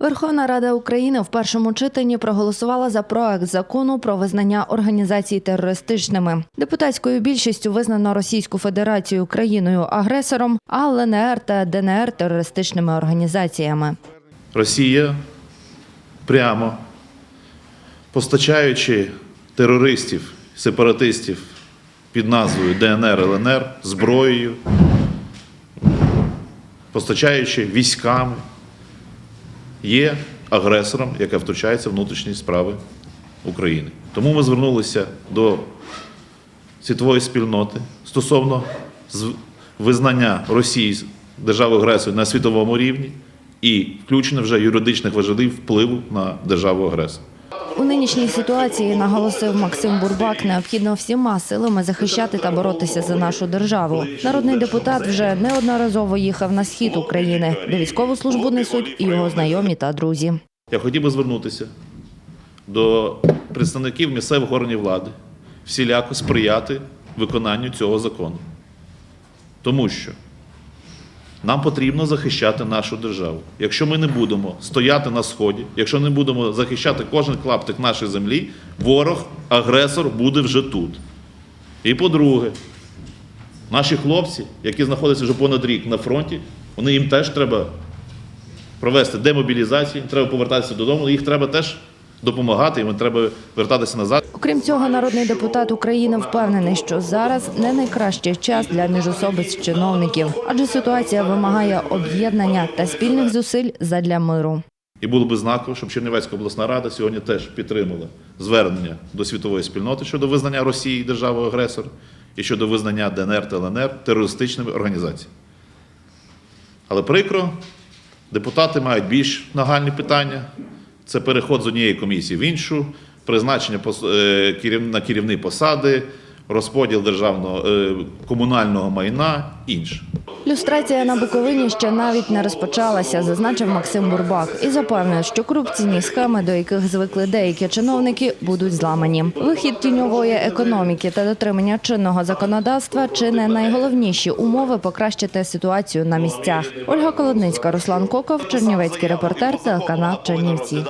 Верховна Рада України в першому читанні проголосувала за проект закону про визнання організацій терористичними. Депутатською більшістю визнано Російську Федерацію країною-агресором, а ЛНР та ДНР терористичними організаціями. Росія прямо постачаючи терористів, сепаратистів під назвою ДНР, ЛНР, зброєю, постачаючи військами, є агресором, яка втручається в внутрішні справи України. Тому ми звернулися до світової спільноти стосовно визнання Росії державою агресою на світовому рівні і включення вже юридичних важелів впливу на державу агресора. У нинішній ситуації наголосив Максим Бурбак, необхідно всіма силами захищати та боротися за нашу державу. Народний депутат вже неодноразово їхав на схід України, де військову службу несуть і його знайомі та друзі. Я хотів би звернутися до представників місцевих органів влади, всіляко сприяти виконанню цього закону. Тому що нам потрібно захищати нашу державу. Якщо ми не будемо стояти на сході, якщо не будемо захищати кожен клаптик нашої землі, ворог, агресор буде вже тут. І по-друге, наші хлопці, які знаходяться вже понад рік на фронті, вони їм теж треба провести демобілізацію, треба повертатися додому, їх треба теж допомагати, їм треба вертатися назад. Окрім цього, народний депутат України впевнений, що зараз не найкращий час для міжособиць чиновників, адже ситуація вимагає об'єднання та спільних зусиль задля миру. І було би знаково, щоб Чернівецька обласна рада сьогодні теж підтримала звернення до світової спільноти щодо визнання Росії державою агресора і щодо визнання ДНР та ЛНР терористичними організаціями. Але прикро, депутати мають більш нагальні питання. Це переход з однієї комісії в іншу, призначення е, на керівні посади, розподіл державного е, комунального майна інше. Люстрація на Буковині ще навіть не розпочалася, зазначив Максим Бурбак, і запевнив, що корупційні схеми, до яких звикли деякі чиновники, будуть зламані. Вихід тіньової економіки та дотримання чинного законодавства чи не найголовніші умови покращити ситуацію на місцях. Ольга Колодницька, Руслан Коков, Чернівецький репортер, телеканал Чернівці.